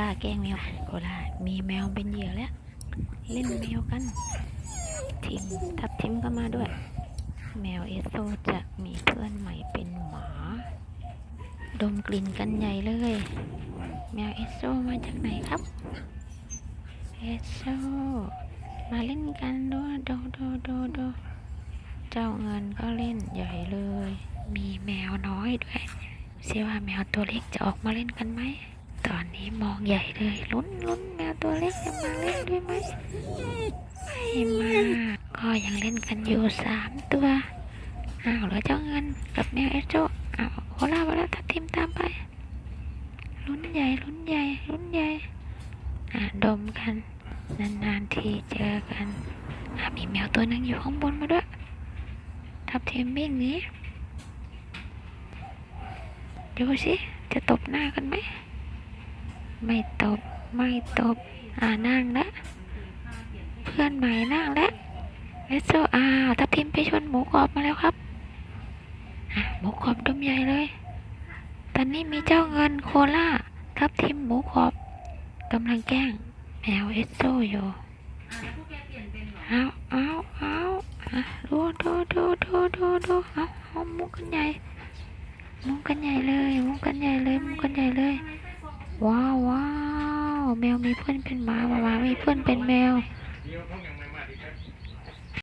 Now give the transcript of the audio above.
ล่าแกล้งแมวโคล่ามีแมวเป็นเหยื่อแล้ว เล่นแมวกันทิมทับทิมก็มาด้วย แมวเอสโซจะมีเพื่อนใหม่เป็นหมา ดมกลิ่นกันใหญ่เลย แมวเอสโซมาจากไหนครับเอสโซมาเล่นกันด้วยโดโดโดโดเจ้าเงินก็เล่นใหญ่เลย มีแมวน้อยด้วยเสียว่าแมวตัวเล็กจะออกมาเล่นกันไหม ตอนนี้มองใหญ่เลยลุ้นลุ้นแมวตัวเล็กจะมาเล่นด้วยไหมไม่มาก็ยังเล่นกันอยู่สามตัวอ้าวเหลือเจ้าเงินกับแมวเอสโซอ้าวโคลาโคลาทับทิมตามไปลุ้นใหญ่ลุ้นใหญ่ลุ้นใหญ่อะดมกันนานๆทีเจอกันอะมีแมวตัวนึงอยู่ข้างบนมาด้วยทับทิมวิ่งหนี้ดูสิจะตบหน้ากันไหม ไม่ตบ ไม่ตบ อ่านั่งล้วเพื่อนใหม่นั่งล้วเอสโซอ้าวทับทิมไปชนหมูกรอบมาแล้วครับอะหมูกรอบดมใหญ่เลย ตอนนี้มีเจ้าเงินโคล่าทับทิมหมูกรอบกำลังแกล้งแมวเอสโซอยู่เอาเอาเอาอะดูดูดูดูดูดูเอาเอามุกกันใหญ่มุกกันใหญ่เลยมุกกันใหญ่เลยมุกกันใหญ่เลย ว้าว แมวมีเพื่อนเป็นหมาหมามีเพื่อนเป็นแมว